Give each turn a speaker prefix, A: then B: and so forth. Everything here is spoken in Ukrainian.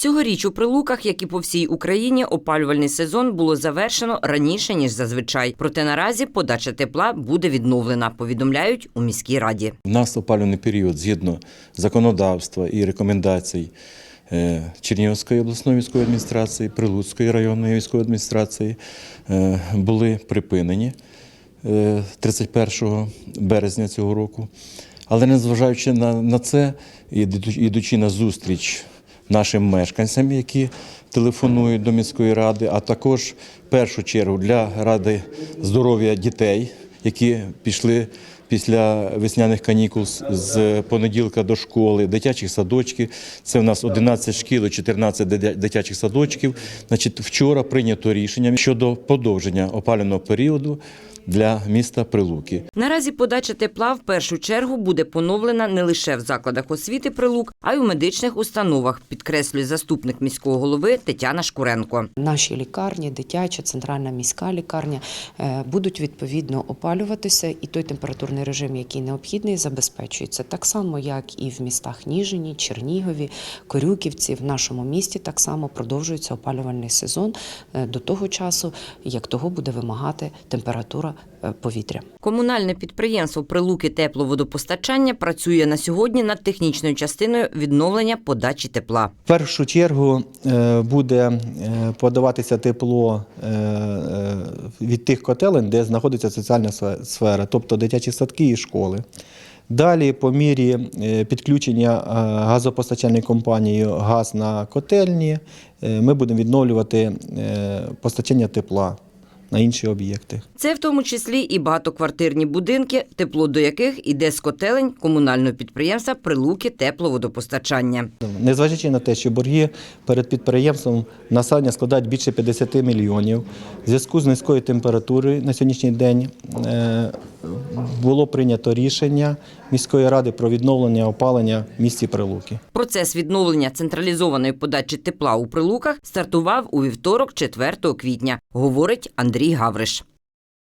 A: Цьогоріч у Прилуках, як і по всій Україні, опалювальний сезон було завершено раніше ніж зазвичай. Проте наразі подача тепла буде відновлена. Повідомляють у міській раді.
B: У нас опалювальний період згідно законодавства і рекомендацій е, Чернігівської обласної військової адміністрації, Прилуцької районної військової адміністрації е, були припинені е, 31 березня цього року. Але незважаючи на, це, іду- ідучи на зустріч нашим мешканцям, які телефонують до міської ради, а також в першу чергу для ради здоров'я дітей, які пішли після весняних канікул з- понеділка до школи, дитячих садочків. Це у нас 11 шкіл і 14 дитячих садочків. Значить, вчора прийнято рішення щодо подовження опалювального періоду для міста Прилуки.
A: Наразі подача тепла в першу чергу буде поновлена не лише в закладах освіти Прилук, а й у медичних установах, підкреслює заступник міського голови Тетяна Шкуренко.
C: Наші лікарні, дитяча, центральна міська лікарня е, будуть відповідно опалюватися, і той температурний режим, який необхідний, забезпечується так само, як і в містах Ніжині, Чернігові, Корюківці. В нашому місті так само продовжується опалювальний сезон е, до того часу, як того буде вимагати температура е, повітря.
A: Комунальне підприємство Прилуки тепловодопостачання працює на сьогодні над технічною частиною відновлення подачі тепла.
D: В першу чергу е, буде подаватися тепло від тих котелень, де знаходиться соціальна сфера, тобто дитячі садки і школи. Далі, по мірі е, підключення е, газопостачальної компанії газ на котельні, е, ми будемо відновлювати постачання тепла на інші об'єкти.
A: Це в тому числі і багатоквартирні будинки, тепло до яких іде з котелень комунального підприємства Прилуки тепловодопостачання.
D: Незважаючи на те, що борги перед підприємством населення складають більше 50 мільйонів, в зв'язку з низькою температурою на сьогоднішній день було прийнято рішення міської ради про відновлення опалення в місті Прилуки.
A: Процес відновлення централізованої подачі тепла у Прилуках стартував у вівторок, 4 квітня, говорить Андрій Гавриш.